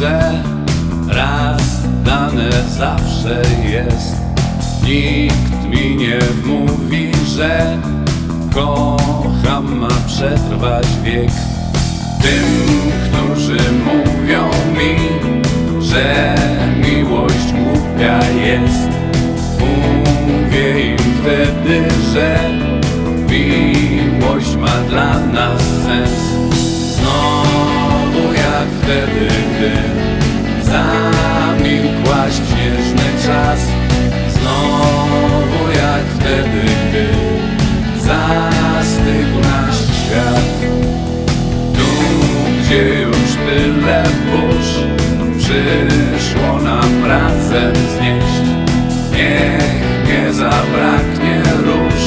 że raz dane zawsze jest. Nikt mi nie mówi, że kocham ma przetrwać wiek. Tym, którzy mówią mi, że miłość głupia jest, mówię im wtedy, że miłość ma dla nas sens. Znowu jak wtedy, już tyle burz przyszło nam razem znieść. Niech nie zabraknie róż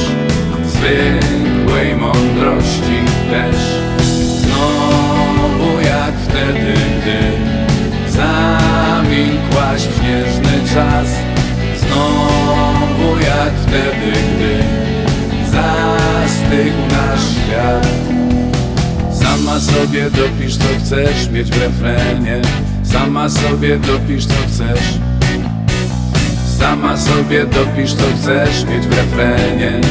zwykłej mądrości też. Znowu jak wtedy, gdy zamilkłaś w śnieżny czas. Znowu jak wtedy, gdy zastygł nasz świat. Sama sobie dopisz co chcesz mieć w refrenie. Sama sobie dopisz co chcesz. Sama sobie dopisz co chcesz mieć w refrenie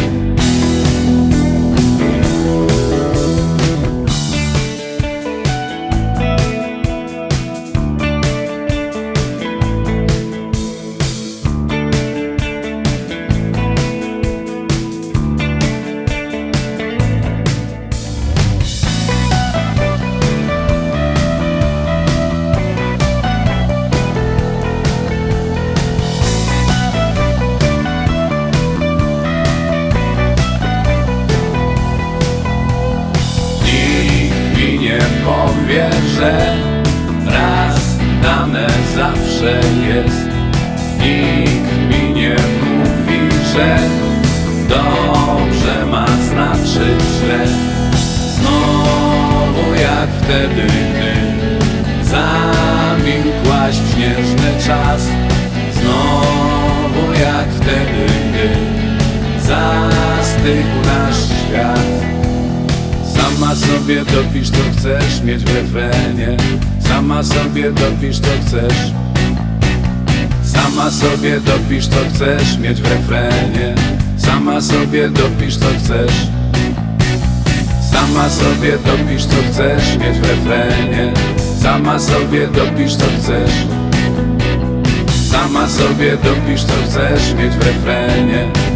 powie, że raz dane zawsze jest. Nikt mi nie mówi, że dobrze ma znaczyć źle Znowu jak wtedy, gdy zamilkłaś w śnieżny czas sobie dopisz co chcesz mieć w refrenie. Sama sobie dopisz co chcesz. Sama sobie dopisz co chcesz mieć w refrenie. Sama sobie dopisz co chcesz. Sama sobie dopisz co chcesz mieć w refrenie. Sama sobie dopisz co chcesz. Sama sobie dopisz co chcesz mieć w refrenie